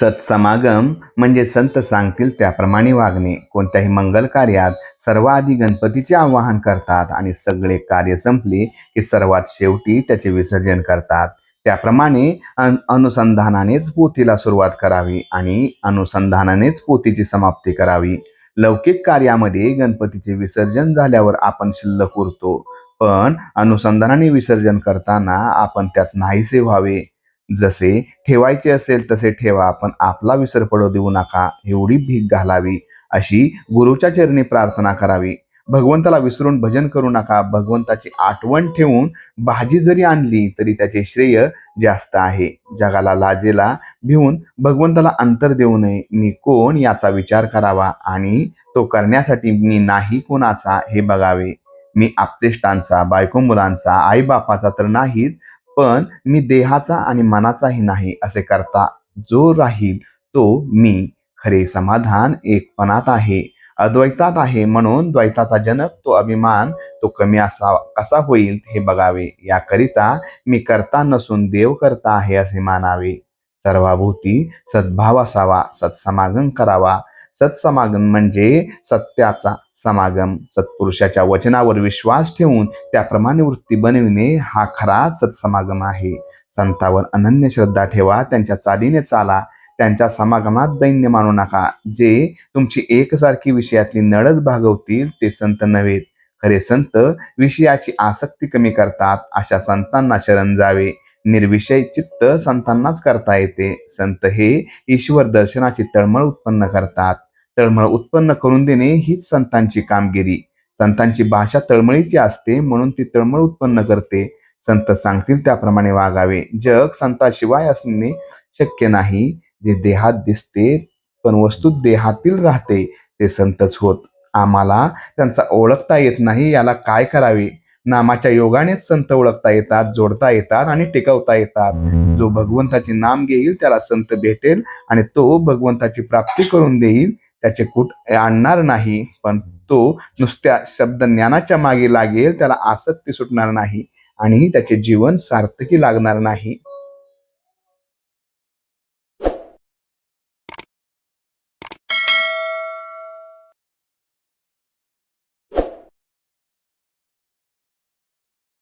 सत्समागम म्हणजे संत सांगतील त्याप्रमाणे वागणे. कोणत्याही मंगल कार्यात सर्वाधी गणपतीचे आवाहन करतात आणि सगळे कार्य संपले की सर्वात शेवटी त्याचे विसर्जन करतात. त्याप्रमाणे अन अनुसंधानानेच पोथीला सुरुवात करावी आणि अनुसंधानानेच पोथीची समाप्ती करावी. लौकिक कार्यामध्ये गणपतीचे विसर्जन झाल्यावर आपण शिल्लक उरतो. पण अनुसंधानाने विसर्जन करताना आपण त्यात नाहीसे व्हावे. जसे ठेवायचे असेल तसे ठेवा. पण आपला विसर पडू देऊ नका. एवढी भीक घालावी. अशी गुरुच्या चरणी प्रार्थना करावी. भगवंताला विसरून भजन करू नका. भगवंताची आठवण ठेवून भाजी जरी आणली तरी त्याचे श्रेय जास्त आहे. जगाला लाजेला भिवून भगवंताला अंतर देऊ नये. मी कोण याचा विचार करावा? आणि तो करण्यासाठी मी नाही कोणाचा हे बघावे. मी आपतेष्टांचा बायको मुलांचा आईबापाचा तर नाहीच पण मी देहाचा आणि मनाचाही नाही असे करता जो राहील तो मी. खरे समाधान एकपणात आहे. अद्वैतात आहे म्हणून द्वैताचा जनक तो अभिमान तो कमी असा कसा होईल हे बघावे. याकरिता मी करता नसून देव करता आहे असे मानावे. सर्वाभूती सद्भाव असावा सत्समागम करावा. सत्समागम म्हणजे सत्याचा समागम सत्पुरुषाच्या वचनावर विश्वास ठेवून त्याप्रमाणे वृत्ती बनविणे हा खरा सत्समागम आहे. संतावर अनन्य श्रद्धा ठेवा त्यांच्या चालीने चाला त्यांच्या समागमात दैन्य मानू नका. जे तुमची एकसारखी विषयातली नडच भागवतील ते संत नव्हेत खरे संत विषयाची आसक्ती कमी करतात अशा संतांना शरण जावे. निर्विषय चित्त संतांनाच करता येते. संत हे ईश्वर दर्शनाची तळमळ उत्पन्न करतात. तळमळ उत्पन्न करून देणे हीच संतांची कामगिरी. संतांची भाषा तळमळीची असते म्हणून ती तळमळ उत्पन्न करते. संत सांगतील त्याप्रमाणे वागावे. जग संताशिवाय असणे शक्य नाही. जे देहात दिसते पण वस्तू देहातील राहते ते संतच होत. आम्हाला त्यांचा ओळखता येत नाही याला काय करावे? नामाच्या योगानेच संत ओळखता येतात जोडता येतात आणि टिकवता येतात. जो भगवंताचे नाम घेईल त्याला संत भेटेल आणि तो भगवंताची प्राप्ती करून देईल. त्याचे कूट आणणार नाही पण तो नुसत्या शब्द ज्ञानाच्या मागे लागेल त्याला आसक्ती सुटणार नाही आणि त्याचे जीवन सार्थकी लागणार नाही.